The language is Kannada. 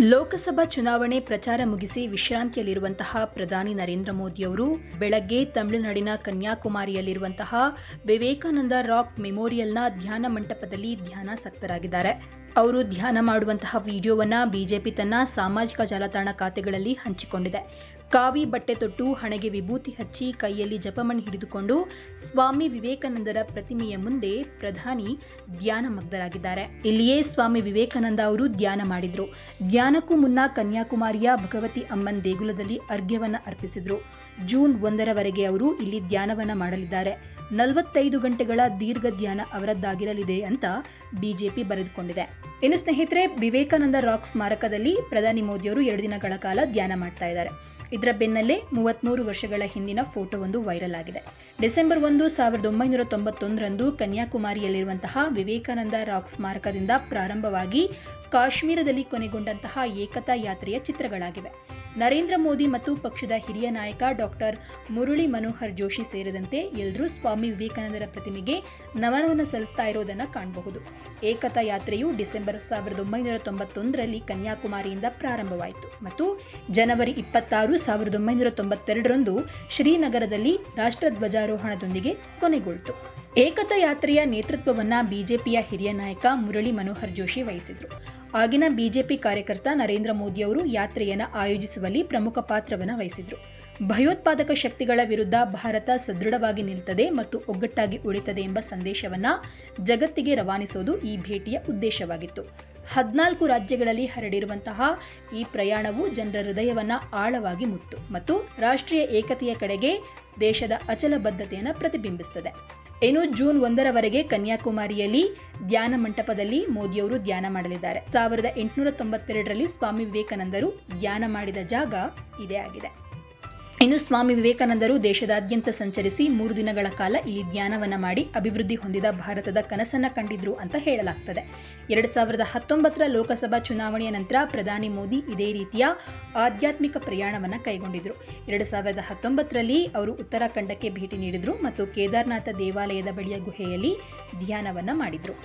ಲೋಕಸಭಾ ಚುನಾವಣೆ ಪ್ರಚಾರ ಮುಗಿಸಿ ವಿಶ್ರಾಂತಿಯಲ್ಲಿರುವಂತಹ ಪ್ರಧಾನಿ ನರೇಂದ್ರ ಮೋದಿಯವರು, ಬೆಳಗ್ಗೆ ತಮಿಳುನಾಡಿನ ಕನ್ಯಾಕುಮಾರಿಯಲ್ಲಿರುವಂತಹ ವಿವೇಕಾನಂದ ರಾಕ್ ಮೆಮೋರಿಯಲ್ನ ಧ್ಯಾನ ಮಂಟಪದಲ್ಲಿ ಧ್ಯಾನಾಸಕ್ತರಾಗಿದ್ದಾರೆ ಅವರು ಧ್ಯಾನ ಮಾಡುವಂತಹ ವಿಡಿಯೋವನ್ನು ಬಿಜೆಪಿ ತನ್ನ ಸಾಮಾಜಿಕ ಜಾಲತಾಣ ಖಾತೆಗಳಲ್ಲಿ ಹಂಚಿಕೊಂಡಿದೆ. ಕಾವಿ ಬಟ್ಟೆ ತೊಟ್ಟು, ಹಣೆಗೆ ವಿಭೂತಿ ಹಚ್ಚಿ, ಕೈಯಲ್ಲಿ ಜಪಮಣಿ ಹಿಡಿದುಕೊಂಡು ಸ್ವಾಮಿ ವಿವೇಕಾನಂದರ ಪ್ರತಿಮೆಯ ಮುಂದೆ ಪ್ರಧಾನಿ ಧ್ಯಾನ ಮಗ್ನರಾಗಿದ್ದಾರೆ. ಇಲ್ಲಿಯೇ ಸ್ವಾಮಿ ವಿವೇಕಾನಂದ ಅವರು ಧ್ಯಾನ ಮಾಡಿದ್ರು. ಧ್ಯಾನಕ್ಕೂ ಮುನ್ನ ಕನ್ಯಾಕುಮಾರಿಯ ಭಗವತಿ ಅಮ್ಮನ್ ದೇಗುಲದಲ್ಲಿ ಅರ್ಘ್ಯವನ್ನು ಅರ್ಪಿಸಿದ್ರು. ಜೂನ್ ಒಂದರವರೆಗೆ ಅವರು ಇಲ್ಲಿ ಧ್ಯಾನವನ್ನ ಮಾಡಲಿದ್ದಾರೆ. ನಲವತ್ತೈದು ಗಂಟೆಗಳ ದೀರ್ಘ ಧ್ಯಾನ ಅವರದ್ದಾಗಿರಲಿದೆ ಅಂತ ಬಿಜೆಪಿ ಬರೆದುಕೊಂಡಿದೆ. ಇನ್ನು ಸ್ನೇಹಿತರೆ, ವಿವೇಕಾನಂದ ರಾಕ್ ಸ್ಮಾರಕದಲ್ಲಿ ಪ್ರಧಾನಿ ಮೋದಿಯವರು ಎರಡು ದಿನಗಳ ಕಾಲ ಧ್ಯಾನ ಮಾಡ್ತಾ ಇದ್ದಾರೆ. ಇದರ ಬೆನ್ನಲ್ಲೇ ಮೂವತ್ಮೂರು ವರ್ಷಗಳ ಹಿಂದಿನ ಫೋಟೋ ಒಂದು ವೈರಲ್ ಆಗಿದೆ. ಡಿಸೆಂಬರ್ ಒಂದು, ಸಾವಿರದ ಒಂಬೈನೂರ ತೊಂಬತ್ತೊಂದರಂದು ಕನ್ಯಾಕುಮಾರಿಯಲ್ಲಿರುವಂತಹ ವಿವೇಕಾನಂದ ರಾಕ್ ಸ್ಮಾರಕದಿಂದ ಪ್ರಾರಂಭವಾಗಿ ಕಾಶ್ಮೀರದಲ್ಲಿ ಕೊನೆಗೊಂಡಂತಹ ಏಕತಾ ಯಾತ್ರೆಯ ಚಿತ್ರಗಳಾಗಿವೆ. ನರೇಂದ್ರ ಮೋದಿ ಮತ್ತು ಪಕ್ಷದ ಹಿರಿಯ ನಾಯಕ ಡಾಕ್ಟರ್ ಮುರುಳಿ ಮನೋಹರ್ ಜೋಶಿ ಸೇರಿದಂತೆ ಎಲ್ಲರೂ ಸ್ವಾಮಿ ವಿವೇಕಾನಂದರ ಪ್ರತಿಮೆಗೆ ನಮನವನ್ನು ಸಲ್ಲಿಸ್ತಾ ಇರೋದನ್ನು ಕಾಣಬಹುದು. ಏಕತಾ ಯಾತ್ರೆಯು ಡಿಸೆಂಬರ್ ಸಾವಿರದ ಒಂಬೈನೂರ ತೊಂಬತ್ತೊಂದರಲ್ಲಿ ಕನ್ಯಾಕುಮಾರಿಯಿಂದ ಪ್ರಾರಂಭವಾಯಿತು ಮತ್ತು ಜನವರಿ ಇಪ್ಪತ್ತಾರು ಸಾವಿರದ ಒಂಬೈನೂರ ತೊಂಬತ್ತೆರಡರಂದು ಶ್ರೀನಗರದಲ್ಲಿ ರಾಷ್ಟ್ರಧ್ವಜಾರೋಹಣದೊಂದಿಗೆ ಕೊನೆಗೊಳ್ತು. ಏಕತಾ ಯಾತ್ರೆಯ ನೇತೃತ್ವವನ್ನು ಬಿಜೆಪಿಯ ಹಿರಿಯ ನಾಯಕ ಮುರಳಿ ಮನೋಹರ್ ಜೋಶಿ ವಹಿಸಿದ್ರು. ಆಗಿನ ಬಿಜೆಪಿ ಕಾರ್ಯಕರ್ತ ನರೇಂದ್ರ ಮೋದಿಯವರು ಯಾತ್ರೆಯನ್ನು ಆಯೋಜಿಸುವಲ್ಲಿ ಪ್ರಮುಖ ಪಾತ್ರವನ್ನು ವಹಿಸಿದ್ರು. ಭಯೋತ್ಪಾದಕ ಶಕ್ತಿಗಳ ವಿರುದ್ಧ ಭಾರತ ಸದೃಢವಾಗಿ ನಿಲ್ತದೆ ಮತ್ತು ಒಗ್ಗಟ್ಟಾಗಿ ಉಳಿತದೆ ಎಂಬ ಸಂದೇಶವನ್ನ ಜಗತ್ತಿಗೆ ರವಾನಿಸುವುದು ಈ ಭೇಟಿಯ ಉದ್ದೇಶವಾಗಿತ್ತು. ಹದಿನಾಲ್ಕು ರಾಜ್ಯಗಳಲ್ಲಿ ಹರಡಿರುವಂತಹ ಈ ಪ್ರಯಾಣವು ಜನರ ಹೃದಯವನ್ನು ಆಳವಾಗಿ ಮುಟ್ಟು ಮತ್ತು ರಾಷ್ಟ್ರೀಯ ಏಕತೆಯ ಕಡೆಗೆ ದೇಶದ ಅಚಲ ಬದ್ಧತೆಯನ್ನು ಪ್ರತಿಬಿಂಬಿಸುತ್ತದೆ ಇನ್ನು ಜೂನ್ ಒಂದರವರೆಗೆ ಕನ್ಯಾಕುಮಾರಿಯಲ್ಲಿ ಧ್ಯಾನ ಮಂಟಪದಲ್ಲಿ ಮೋದಿಯವರು ಧ್ಯಾನ ಮಾಡಲಿದ್ದಾರೆ. ಸಾವಿರದ ಎಂಟುನೂರ ತೊಂಬತ್ತೆರಡರಲ್ಲಿ ಸ್ವಾಮಿ ವಿವೇಕಾನಂದರು ಧ್ಯಾನ ಮಾಡಿದ ಜಾಗ ಇದೇ ಆಗಿದೆ. ಇನ್ನು ಸ್ವಾಮಿ ವಿವೇಕಾನಂದರು ದೇಶದಾದ್ಯಂತ ಸಂಚರಿಸಿ ಮೂರು ದಿನಗಳ ಕಾಲ ಇಲ್ಲಿ ಧ್ಯಾನವನ್ನ ಮಾಡಿ ಅಭಿವೃದ್ಧಿ ಹೊಂದಿದ ಭಾರತದ ಕನಸನ್ನ ಕಂಡಿದ್ರು ಅಂತ ಹೇಳಲಾಗ್ತದೆ. ಎರಡು ಸಾವಿರದ ಹತ್ತೊಂಬತ್ತರ ಲೋಕಸಭಾ ಚುನಾವಣೆಯ ನಂತರ ಪ್ರಧಾನಿ ಮೋದಿ ಇದೇ ರೀತಿಯ ಆಧ್ಯಾತ್ಮಿಕ ಪ್ರಯಾಣವನ್ನ ಕೈಗೊಂಡಿದ್ರು. ಎರಡು ಸಾವಿರದ ಹತ್ತೊಂಬತ್ತರಲ್ಲಿ ಅವರು ಉತ್ತರಾಖಂಡಕ್ಕೆ ಭೇಟಿ ನೀಡಿದ್ರು ಮತ್ತು ಕೇದಾರ್ನಾಥ ದೇವಾಲಯದ ಬಳಿಯ ಗುಹೆಯಲ್ಲಿ ಧ್ಯಾನವನ್ನ ಮಾಡಿದ್ರು.